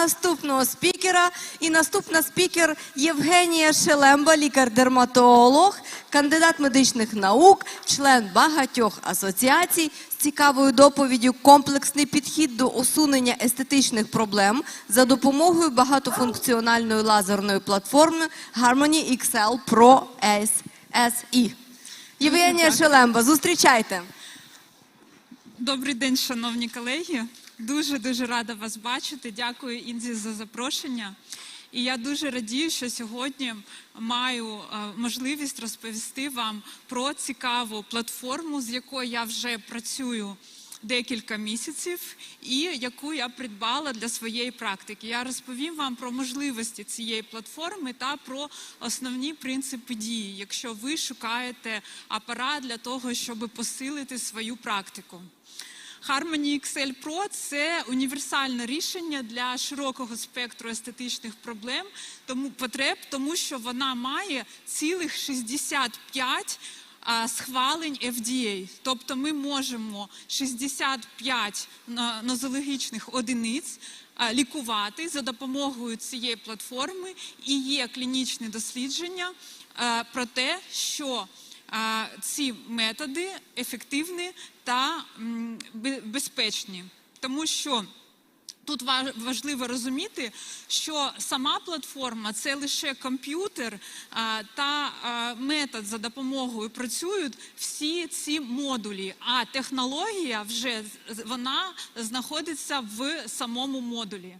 наступного спікера. І наступна спікер Євгенія Шелемба, лікар-дерматолог, кандидат медичних наук, член багатьох асоціацій з цікавою доповіддю Комплексний підхід до усунення естетичних проблем за допомогою багатофункціональної лазерної платформи Harmony XL Pro SE. Євгенія Шелемба, зустрічайте. Добрий день, шановні колеги. Дуже дуже рада вас бачити. Дякую Інзі за запрошення. І я дуже радію, що сьогодні маю е, можливість розповісти вам про цікаву платформу, з якою я вже працюю декілька місяців, і яку я придбала для своєї практики. Я розповім вам про можливості цієї платформи та про основні принципи дії, якщо ви шукаєте апарат для того, щоб посилити свою практику. Harmony XL Pro – це універсальне рішення для широкого спектру естетичних проблем, тому потреб, тому що вона має цілих 65 а, схвалень FDA. Тобто ми можемо 65 на- нозологічних одиниць лікувати за допомогою цієї платформи, і є клінічні дослідження про те, що ці методи ефективні та безпечні, тому що тут ва- важливо розуміти, що сама платформа це лише комп'ютер та метод, за допомогою працюють всі ці модулі. А технологія вже вона знаходиться в самому модулі.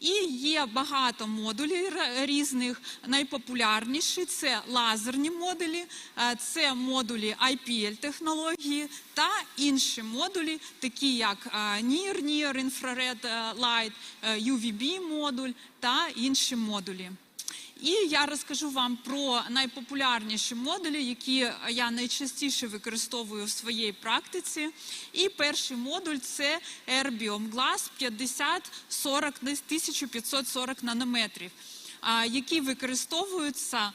І є багато модулів різних. Найпопулярніші це лазерні модулі, е, це модулі IPL технології та інші модулі, такі як Near-Near, NIR, Infrared е, Light, е, UVB модуль та інші модулі. І я розкажу вам про найпопулярніші модулі, які я найчастіше використовую в своїй практиці. І перший модуль це Erbium Glass 50-40 1540 нанометрів, які використовуються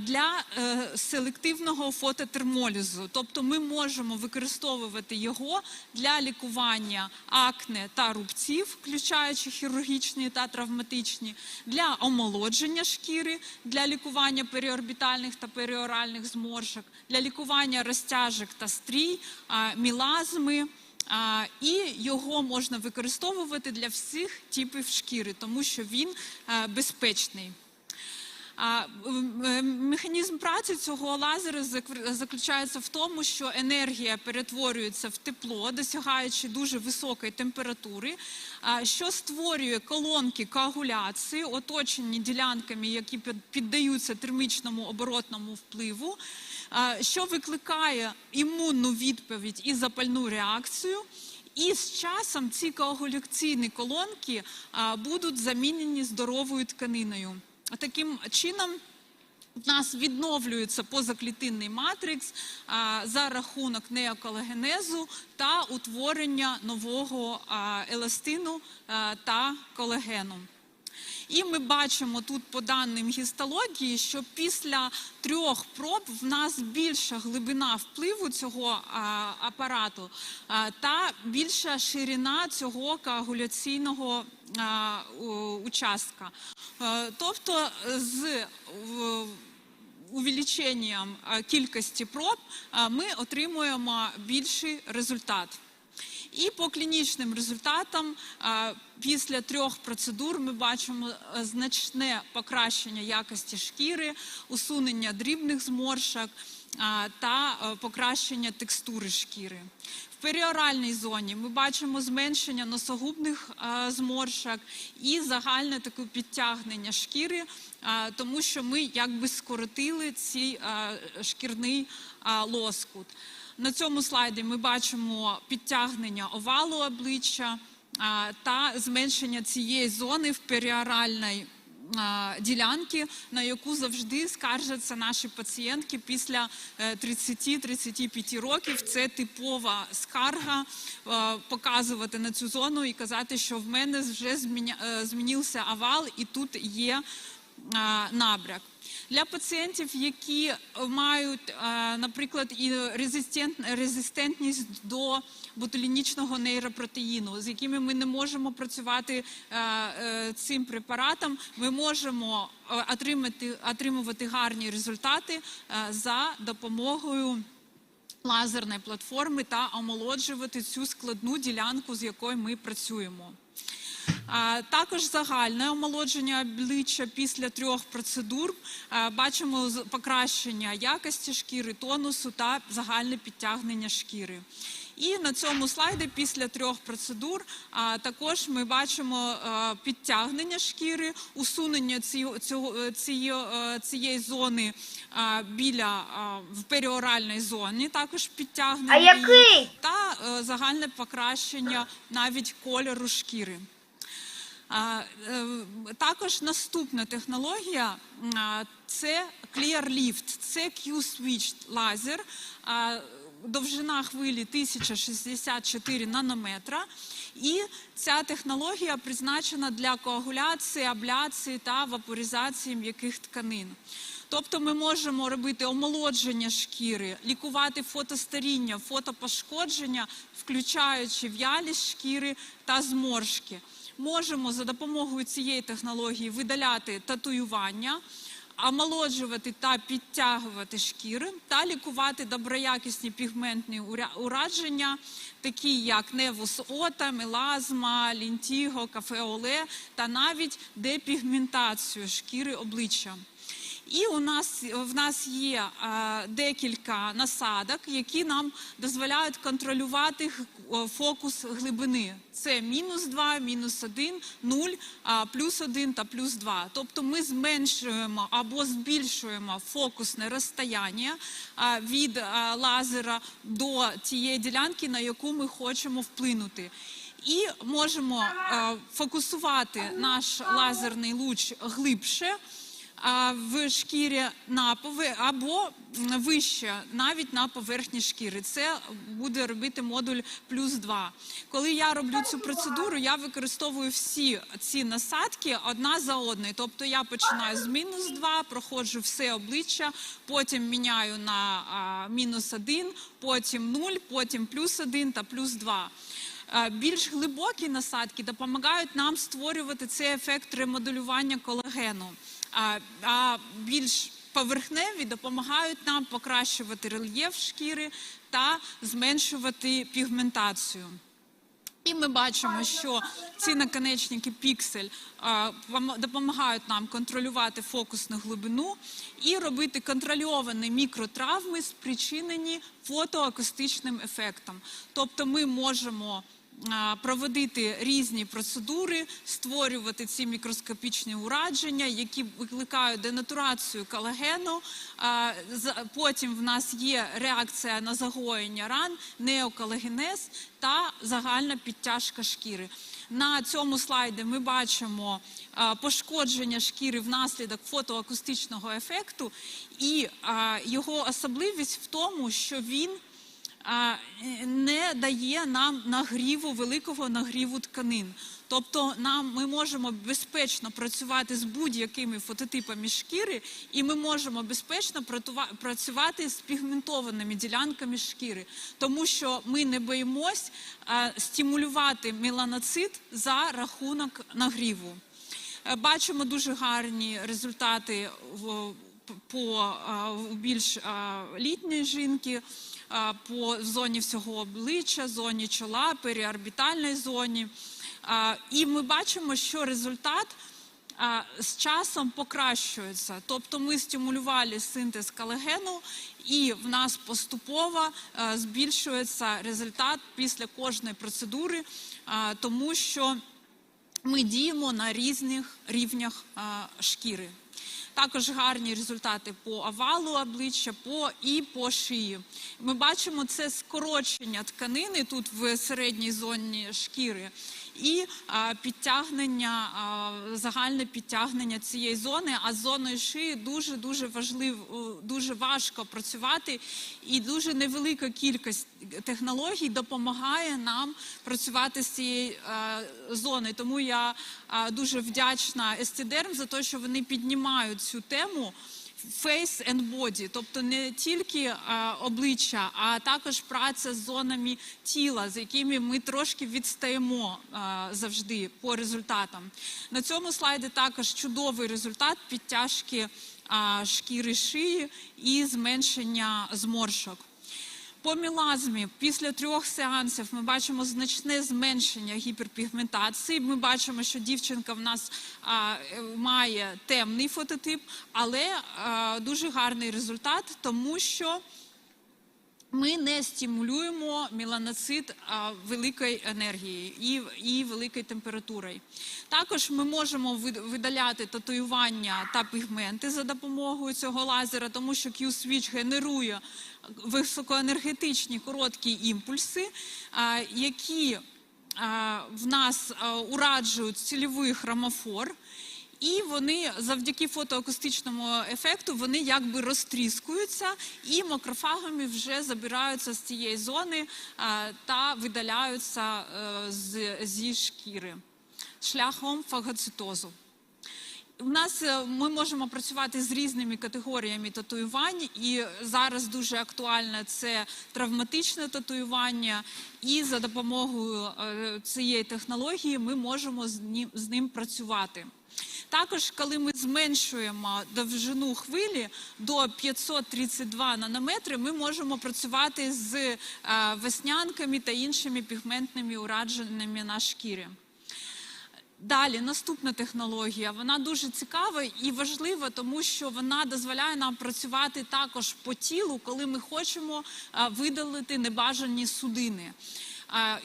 для е, селективного фототермолізу. Тобто ми можемо використовувати його для лікування акне та рубців, включаючи хірургічні та травматичні, для омолодження шкіри, для лікування періорбітальних та періоральних зморшок, для лікування розтяжок та стрій, мілазми. І його можна використовувати для всіх типів шкіри, тому що він е, безпечний. М, е, Механізм праці цього лазеру зак- заключається в тому, що енергія перетворюється в тепло, досягаючи дуже високої температури, що створює колонки коагуляції, оточені ділянками, які під- піддаються термічному оборотному впливу, що викликає імунну відповідь і запальну реакцію. І з часом ці коагуляційні колонки будуть замінені здоровою тканиною. Таким чином. В нас відновлюється позаклітинний матрикс за рахунок неоколагенезу та утворення нового еластину та колагену. І ми бачимо тут по даним гістології, що після трьох проб в нас більша глибина впливу цього апарату та більша ширина цього коагуляційного участка. Е, Тобто з в- увеличенням е, кількості проб е, ми отримуємо більший результат. І по клінічним результатам після трьох процедур ми бачимо е, значне покращення якості шкіри, усунення дрібних зморшок та е, покращення текстури шкіри. В періоральній зоні ми бачимо зменшення носогубних е, зморшок і загальне таке підтягнення шкіри, тому що ми якби скоротили цей шкірний лоскут. На цьому слайді ми бачимо підтягнення овалу обличчя та зменшення цієї зони в періоральній ділянки, на яку завжди скаржаться наші пацієнтки після е, 30-35 років. Це типова скарга е, показувати на цю зону і казати, що в мене вже е, змінився овал, і тут є набряк. Для пацієнтів, які е, мають, е, наприклад, і резистент- резистентність до ботулінічного нейропротеїну, з якими ми не можемо працювати е, цим препаратом, ми можемо отримати, отримувати гарні результати за допомогою лазерної платформи та омолоджувати цю складну ділянку, з якою ми працюємо. А, Також загальне омолодження обличчя після трьох процедур. Бачимо покращення якості шкіри, тонусу та загальне підтягнення шкіри. І на цьому слайді після трьох процедур а, також ми бачимо а, підтягнення шкіри, усунення цього, е, цієї, е, зони а, біля а, в періоральній зоні, також підтягнення А який? та е, загальне покращення навіть кольору шкіри. Е, Також наступна технологія це Clear Lift, це Q-Switch лазер. Довжина хвилі 1064 нанометра. І ця технологія призначена для коагуляції, абляції та вапоризації м'яких тканин. Тобто ми можемо робити омолодження шкіри, лікувати фотостаріння, фотопошкодження, включаючи в'ялість шкіри та зморшки. Можемо за допомогою цієї технології видаляти татуювання, омолоджувати та підтягувати шкіри та лікувати доброякісні пігментні ураження, такі як невусота, мелазма, лінтіго, кафеоле та навіть депігментацію шкіри обличчя. І у нас в нас є е, декілька насадок, які нам дозволяють контролювати фокус глибини. Це мінус 2, мінус 1, 0, а, плюс 1 та плюс 2. Тобто ми зменшуємо або збільшуємо фокусне розстояння від лазера до тієї ділянки, на яку ми хочемо вплинути. І можемо е, фокусувати наш лазерний луч глибше в шкірі на пове- або вище, навіть на поверхні шкіри. Це буде робити модуль плюс 2. Коли я роблю цю процедуру, я використовую всі ці насадки одна за одною. Тобто я починаю з мінус 2, проходжу все обличчя, потім міняю на мінус 1, потім 0, потім плюс 1 та плюс 2. Е, Більш глибокі насадки допомагають нам створювати цей ефект ремоделювання колагену, а, більш поверхневі допомагають нам покращувати рельєф шкіри та зменшувати пігментацію. І ми бачимо, що ці наконечники піксель допомагають нам контролювати фокусну глибину і робити контрольовані мікротравми, спричинені фотоакустичним ефектом. Тобто ми можемо проводити різні процедури, створювати ці мікроскопічні ураження, які викликають денатурацію колагену. З- Потім в нас є реакція на загоєння ран, неоколагенез та загальна підтяжка шкіри. На цьому слайді ми бачимо пошкодження шкіри внаслідок фотоакустичного ефекту, і його особливість в тому, що він е, не дає нам нагріву, великого нагріву тканин. Тобто нам ми можемо безпечно працювати з будь-якими фототипами шкіри, і ми можемо безпечно працювати з пігментованими ділянками шкіри, тому що ми не боїмось стимулювати меланоцит за рахунок нагріву. Е, Бачимо дуже гарні результати в, по більш а, літньої жінки, по зоні всього обличчя, зоні чола, періорбітальній зоні. І ми бачимо, що результат з часом покращується. Тобто ми стимулювали синтез колагену, і в нас поступово збільшується результат після кожної процедури, тому що ми діємо на різних рівнях шкіри. Також гарні результати по овалу обличчя по, і по шиї. Ми бачимо це скорочення тканини тут в середній зоні шкіри. І підтягнення, загальне підтягнення цієї зони, а з зоною шиї дуже дуже важливо, дуже важко працювати, і дуже невелика кількість технологій допомагає нам працювати з цією е, зони. Тому я е, дуже вдячна Естідерм за те, що вони піднімають цю тему. Face and body, тобто не тільки е, обличчя, а також праця з зонами тіла, з якими ми трошки відстаємо е, завжди по результатам. На цьому слайді також чудовий результат підтяжки е, шкіри шиї і зменшення зморшок. По мілазмі після трьох сеансів ми бачимо значне зменшення гіперпігментації. Ми бачимо, що дівчинка в нас а, е, має темний фототип, але а, дуже гарний результат, тому що ми не стимулюємо меланоцит великою енергією і, і великою температурою. Також ми можемо видаляти татуювання та пігменти за допомогою цього лазера, тому що Q-Switch генерує високоенергетичні короткі імпульси, які в нас ураджують цільовий хромофор. І вони завдяки фотоакустичному ефекту вони якби розтріскуються і макрофагами вже забираються з цієї зони а, та видаляються е, зі шкіри шляхом фагоцитозу. У нас е, ми можемо працювати з різними категоріями татуювань, і зараз дуже актуальне це травматичне татуювання. І за допомогою е, цієї технології ми можемо з ним, з ним працювати. Також, коли ми зменшуємо довжину хвилі до 532 нанометри, ми можемо працювати з е, веснянками та іншими пігментними ураженнями на шкірі. Далі наступна технологія. Вона дуже цікава і важлива, тому що вона дозволяє нам працювати також по тілу, коли ми хочемо видалити небажані судини.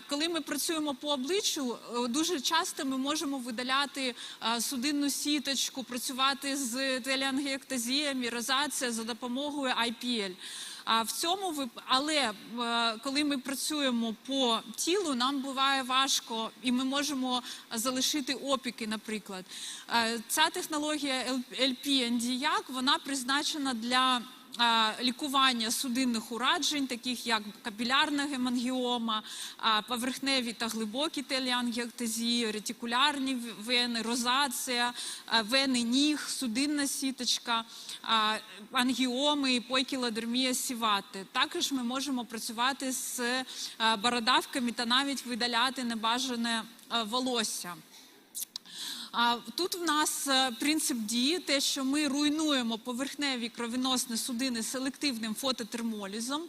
Коли ми працюємо по обличчю, е, дуже часто ми можемо видаляти судинну сіточку, працювати з телеангіектазіями, розація за допомогою IPL. А в цьому вип... але е, коли ми працюємо по тілу, нам буває важко, і ми можемо залишити опіки, наприклад. Е, Ця технологія LP-NDIAC, вона призначена для лікування судинних уражень, таких як капілярна гемангіома, поверхневі та глибокі телеангіектазії, ретикулярні вени, розація, а, вени ніг, судинна сіточка, ангіоми і пойкілодермія сівати. Також ми можемо працювати з бородавками та навіть видаляти небажане волосся. А тут в нас е, принцип дії, те, що ми руйнуємо поверхневі кровіносні судини селективним фототермолізом.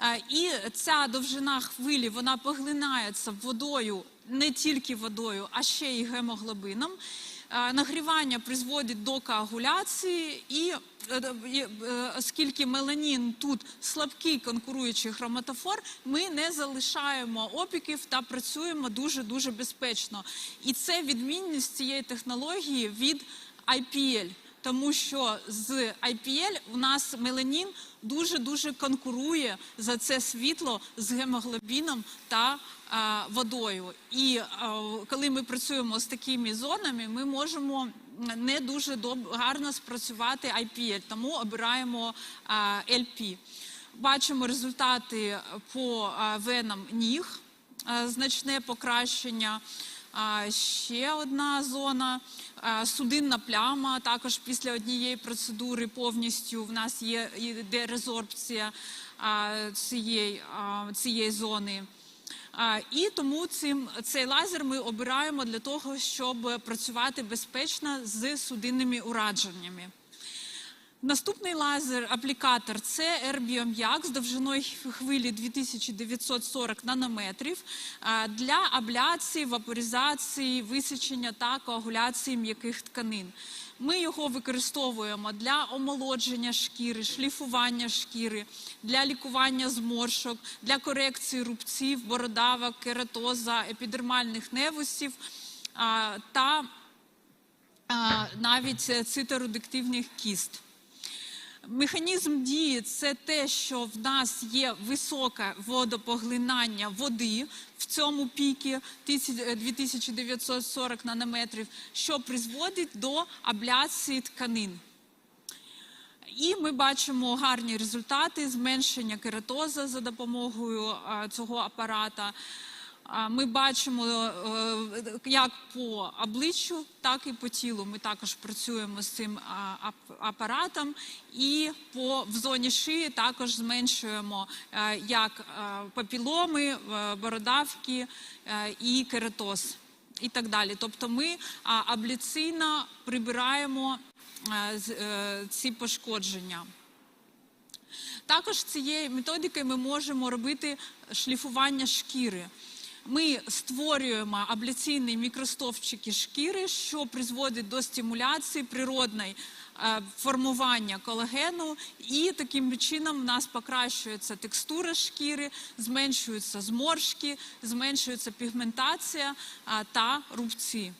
Е, І ця довжина хвилі вона поглинається водою, не тільки водою, а ще й гемоглобином. Е, Нагрівання призводить до коагуляції, і е, е, оскільки меланін тут слабкий конкуруючий хроматофор, ми не залишаємо опіків та працюємо дуже дуже безпечно. І це відмінність цієї технології від IPL. Тому що з IPL у нас меланін дуже дуже конкурує за це світло з гемоглобіном та а, водою. І а, коли ми працюємо з такими зонами, ми можемо не дуже доб- гарно спрацювати IPL, тому обираємо а, LP. Бачимо результати по венам ніг, значне покращення. Ще одна зона судинна пляма. Також після однієї процедури повністю в нас є дерезорбція цієї, цієї зони. І тому цим цей лазер ми обираємо для того, щоб працювати безпечно з судинними ураженнями. Наступний лазер-аплікатор це Ербіом'як з довжиною хвилі 2940 нанометрів для абляції, вапоризації, висічення та коагуляції м'яких тканин. Ми його використовуємо для омолодження шкіри, шліфування шкіри, для лікування зморшок, для корекції рубців, бородавок, кератоза, епідермальних невусів та навіть циторедуктивних кіст. Механізм дії це те, що в нас є високе водопоглинання води в цьому пікі 2940 нанометрів, що призводить до абляції тканин. І ми бачимо гарні результати зменшення кератоза за допомогою е, цього апарата. Ми бачимо е, як по обличчю, так і по тілу. Ми також працюємо з цим апаратом, і по в зоні шиї також зменшуємо е, як е, папіломи, е, бородавки е, і кератоз. І так далі. Тобто ми абляційно прибираємо е, е, ці пошкодження. Також цією методикою ми можемо робити шліфування шкіри. Ми створюємо абляційні мікростовпчики шкіри, що призводить до стимуляції природної е, формування колагену, і таким чином в нас покращується текстура шкіри, зменшуються зморшки, зменшується пігментація та рубці.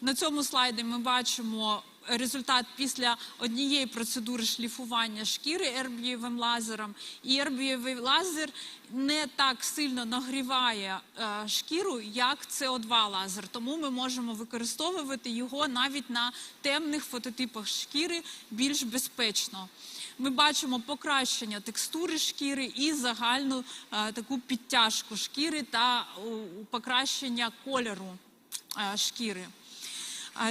На цьому слайді ми бачимо результат після однієї процедури шліфування шкіри ербієвим лазером. І ербієвий лазер не так сильно нагріває е, шкіру, як СО2 лазер. Тому ми можемо використовувати його навіть на темних фототипах шкіри більш безпечно. Ми бачимо покращення текстури шкіри і загальну е, таку підтяжку шкіри та покращення кольору е, шкіри.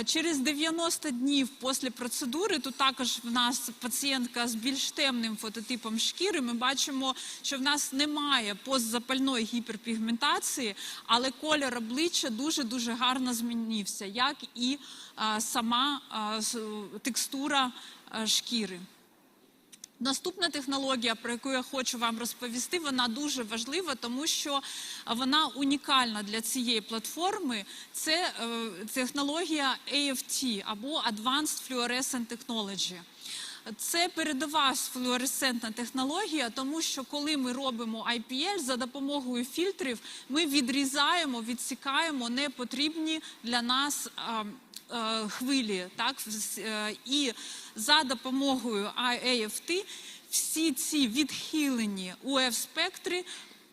Через 90 днів після процедури, тут також в нас пацієнтка з більш темним фототипом шкіри. Ми бачимо, що в нас немає постзапальної гіперпігментації, але колір обличчя дуже дуже гарно змінився, як і сама текстура шкіри. Наступна технологія, про яку я хочу вам розповісти, вона дуже важлива, тому що вона унікальна для цієї платформи. Це е, технологія AFT або Advanced Fluorescent Technology. Це передова флуоресцентна технологія, тому що коли ми робимо IPL за допомогою фільтрів, ми відрізаємо, відсікаємо непотрібні для нас. Е, хвилі, так е, і за допомогою AFT всі ці відхилені УФ спектри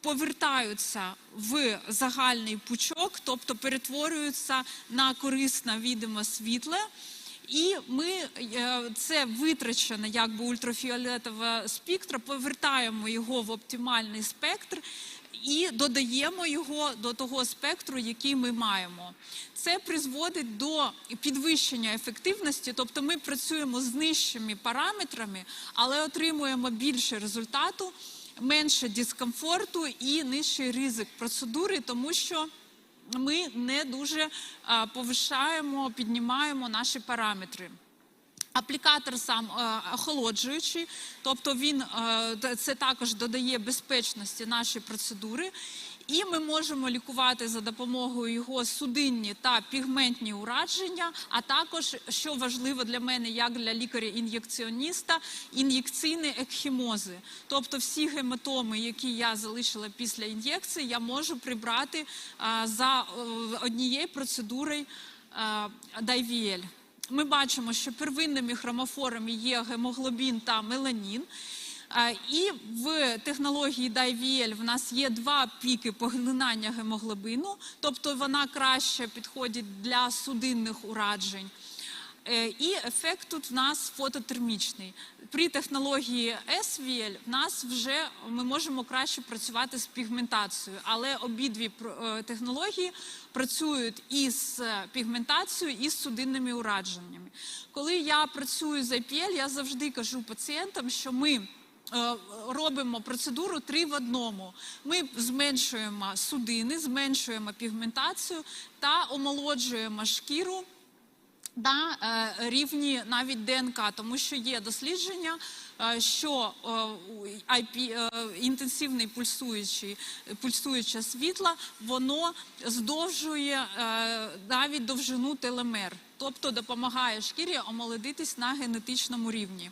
повертаються в загальний пучок, тобто перетворюються на корисне відоме світле. І ми е, це витрачене якби ультрафіолетове спектра, повертаємо його в оптимальний спектр і додаємо його до того спектру, який ми маємо. Це призводить до підвищення ефективності, тобто ми працюємо з нижчими параметрами, але отримуємо більше результату, менше дискомфорту і нижчий ризик процедури, тому що ми не дуже повишаємо, піднімаємо наші параметри. Аплікатор сам е, охолоджуючий, тобто він е, це також додає безпечності наші процедури, і ми можемо лікувати за допомогою його судинні та пігментні ураження, а також, що важливо для мене, як для лікаря-ін'єкціоніста, ін'єкційні екхімози. Тобто всі гематоми, які я залишила після ін'єкції, я можу прибрати е, за однією процедурою Дайвіель. Ми бачимо, що первинними хромофорами є гемоглобін та меланін. Е, І в технології DIVL в нас є два піки поглинання гемоглобіну, тобто вона краще підходить для судинних уражень. Е, І ефект тут в нас фототермічний. При технології SVL в нас вже ми можемо краще працювати з пігментацією, але обидві е, технології працюють і з пігментацією, і з судинними ураженнями. Коли я працюю з IPL, я завжди кажу пацієнтам, що ми е, робимо процедуру три в одному. Ми зменшуємо судини, зменшуємо пігментацію та омолоджуємо шкіру на е, рівні навіть ДНК, тому що є дослідження, е, що IP, е, інтенсивний пульсуючий, пульсуюче світло, воно здовжує навіть довжину телемер, тобто допомагає шкірі омолодитись на генетичному рівні.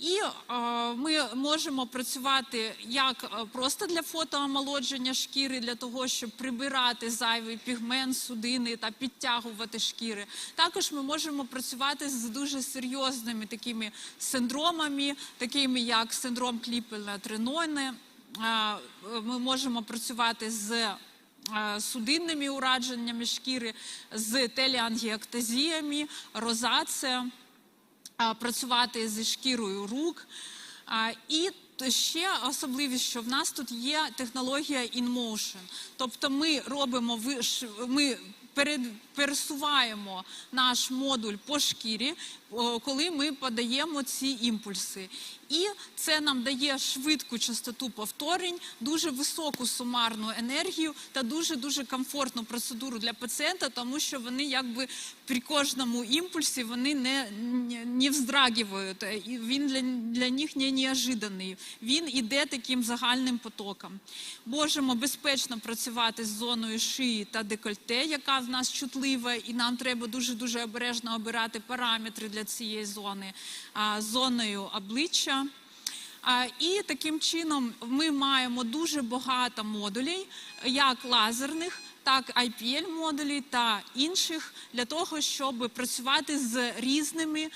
І е, ми можемо працювати як е, просто для фотоомолодження шкіри, для того, щоб прибирати зайвий пігмент, судини та підтягувати шкіри. Також ми можемо працювати з дуже серйозними такими синдромами, такими як синдром кліпельна тринойне. Е, Ми можемо працювати з судинними ураженнями шкіри, з телеангіектазіями, розацією працювати зі шкірою рук. І ще особливість, що в нас тут є технологія InMotion. Тобто ми робимо ми пересуваємо наш модуль по шкірі, коли ми подаємо ці імпульси. І це нам дає швидку частоту повторень, дуже високу сумарну енергію та дуже дуже комфортну процедуру для пацієнта, тому що вони якби при кожному імпульсі вони не, не, вздрагивають. Він для, для них не неожиданий. Він іде таким загальним потоком. Можемо безпечно працювати з зоною шиї та декольте, яка в нас чутлива, і нам треба дуже дуже обережно обирати параметри для цієї зони, зоною обличчя. І таким чином ми маємо дуже багато модулей, як лазерних, так IPL модулей та інших для того, щоб працювати з різними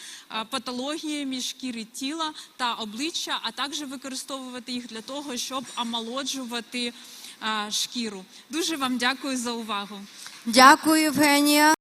патологіями шкіри тіла та обличчя, а також використовувати їх для того, щоб омолоджувати шкіру. Дуже вам дякую за увагу. Дякую, Євгенія.